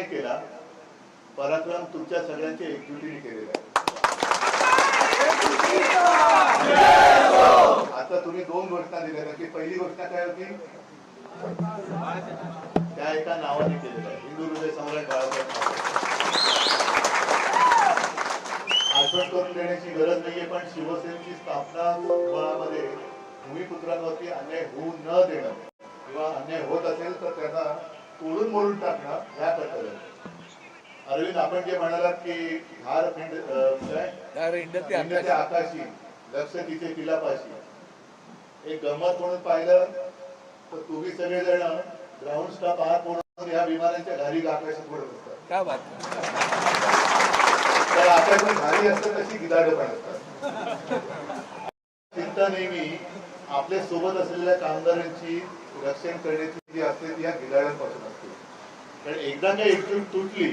पराक्रम नाही केला पराक्रम तुमच्या सगळ्यांच्या एकजुटीने केलेला आहे. आता तुम्ही दोन घोषणा दिल्या की पहिली घोषणा काय होती? त्या एका नावाने केलेलं आहे. हिंदू हृदय सम्राट बाळासाहेब आठवण करून देण्याची गरज नाहीये पण शिवसेनेची स्थापना भूमिपुत्रांवरती अन्याय होऊ न देणं किंवा अन्याय होत असेल तोडून मोडून टाकणं ह्या कर्तव्य अरविंद आपण जे म्हणालात की हिंदच्या आकाशी. लक्ष तिथे तिलापाशी. एक गंमत म्हणून पाहिलं तर तुम्ही सगळेजण ग्राउंड स्टाफ आहात म्हणून या विमानांच्या घारी आकाशात उडत असतात काय बात? तर आकाश पण घारी असतात तशी गिदाड पण असतात. चिंता नेहमी आपल्यासोबत असलेल्या कामगारांची रक्षण करण्याची जी असते ती या गिदाडांपासून असते. कारण एकदा का एकजूट तुटली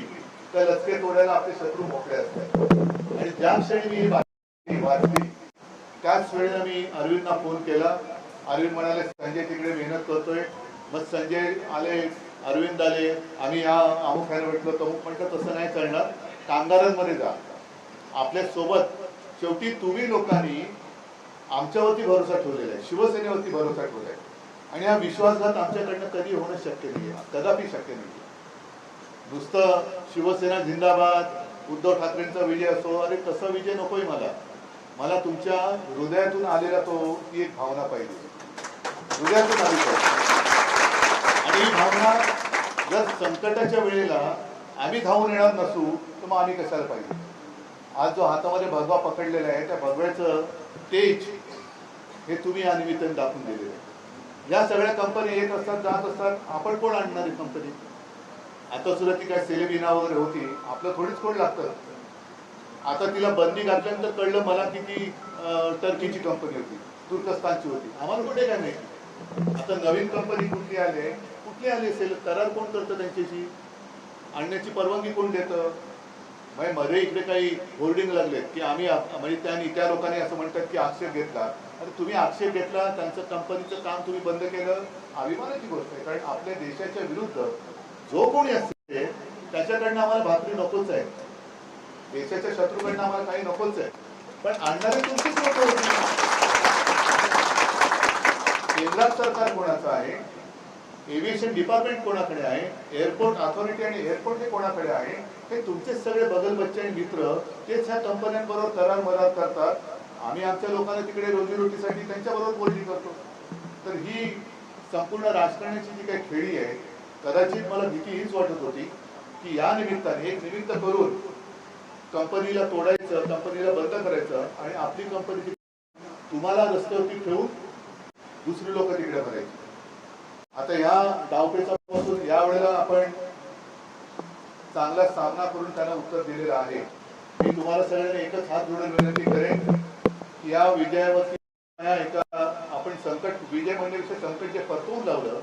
तर लचके तोडायला आपले शत्रू मोकळे असतात. आणि ज्या क्षणी मी ही बातमी वाचली त्याच वेळेला मी अरविंदना फोन केला. अरविंद म्हणाले संजय तिकडे मेहनत करतोय. मग संजय आले अरविंद आले. आम्ही या अमुक ह्याला भेटलो तमुक म्हटलं तसं नाही करणार. कामगारांमध्ये जा. आपल्यासोबत शेवटी तुम्ही लोकांनी आमच्यावरती भरोसा ठेवलेला आहे. शिवसेनेवरती भरोसा ठेवलाय आणि हा विश्वासघात आमच्याकडनं कधी होणं शक्य नाही कदापि शक्य नाही नुसतं शिवसेना झिंदाबाद उद्धव ठाकरेंचा विजय असो अरे तसा विजय नकोय मला. मला तुमच्या हृदयातून आलेला तो ती एक भावना पाहिजे. हृदयातून आली पाहिजे आणि ही भावना जर संकटाच्या वेळेला आम्ही धावून येणार नसू तर मग आम्ही कशाला पाहिजे? आज जो हातामध्ये भगवा पकडलेला आहे त्या भगव्याचं तेज हे तुम्ही या निमित्ताने दाखवून दिलेलं आहे. या सगळ्या कंपनी येत असतात जात असतात आपण कोण आणणार आहे कंपनी आता सुद्धा ती काय सेलेबिना वगैरे होती. आपलं थोडीच कोण लागतं. आता तिला बंदी घातल्यानंतर कळलं मला की ती टर्कीची कंपनी होती. तुर्कस्तानची होती. आम्हाला कुठे काय नाही आता नवीन कंपनी कुठली आले कुठली आले सेल करार कोण करतं त्यांच्याशी? आणण्याची परवानगी कोण देतं? म्हणजे मध्ये इकडे काही होर्डिंग लागलेत की आम्ही म्हणजे त्यांनी त्या लोकांनी असं म्हणतात की आक्षेप घेतला. अरे तुम्ही आक्षेप घेतला त्यांचं कंपनीचं काम तुम्ही बंद केलं. अभिमानाची गोष्ट आहे. कारण आपल्या देशाच्या विरुद्ध जो कोणी असते त्याच्याकडनं आम्हाला भाकरी नकोच आहे. देशाच्या शत्रूकडनं आम्हाला काही नकोच आहे. पण आणणारे तुमचीच लोक केंद्रात सरकार कोणाचं आहे? एव्हिएशन डिपार्टमेंट कोणाकडे आहे? एअरपोर्ट अथॉरिटी आणि एअरपोर्ट हे कोणाकडे आहे? हे तुमचेच सगळे बगल बच्चे आणि मित्र तेच ह्या कंपन्यांबरोबर करार मरार करतात. आम्ही आमच्या लोकांना तिकडे रोजीरोटीसाठी त्यांच्याबरोबर बोलणी करतो. तर ही संपूर्ण राजकारणाची जी काही खेळी आहे कदाचित मला भीती हीच वाटत होती की या निमित्ताने एक निमित्त करून कंपनीला तोडायचं कंपनीला बंद करायचं आणि आपली कंपनी तुम्हाला रस्त्यावरती ठेवून दुसरी लोक तिकडे भरायची आता या डावपेचापासून या वेळेला आपण चांगला सामना करून त्यांना उत्तर दिलेलं आहे. मी तुम्हाला सगळ्यांना एकच हात जोडून विनंती करेन की या विजयावरती या एका आपण संकट विजय म्हणण्यापेक्षा संकट जे परतवून लावलं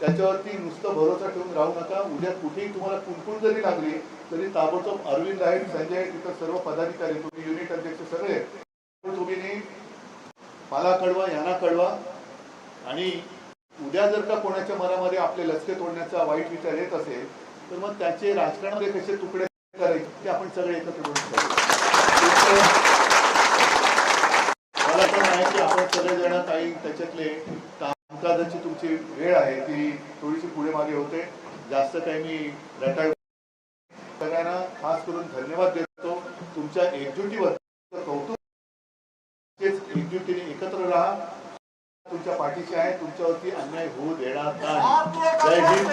त्याच्यावरती नुसतं भरोसा ठेवून राहू नका. उद्या कुठेही तुम्हाला कुणकुण जरी लागली तरी ताबडतोब अरविंद आहे संजय तिथं सर्व पदाधिकारी तुम्ही युनिट अध्यक्ष सगळे तुम्ही मला कळवा यांना कळवा. आणि उद्या जर का कोणाच्या मनामध्ये आपले लचके तोडण्याचा वाईट विचार येत असेल तर मग त्याचे राजकारणामध्ये कसे तुकडे करायचे ते आपण सगळे एकत्र करू. मला पण आहे की आपण सगळेजण काही त्याच्यातले कामकाजाची तुमची वेळ आहे ती थोडीशी पुढे मागे होते. जास्त काही मी रटाळ सगळ्यांना खास करून धन्यवाद देतो. तुमच्या एकजुटीवर कौतुक तेच एकजुटीने एकत्र राहा. तुमच्या पाठीशी आहे तुमच्यावरती अन्याय होऊ देणार नाही. जय हिंद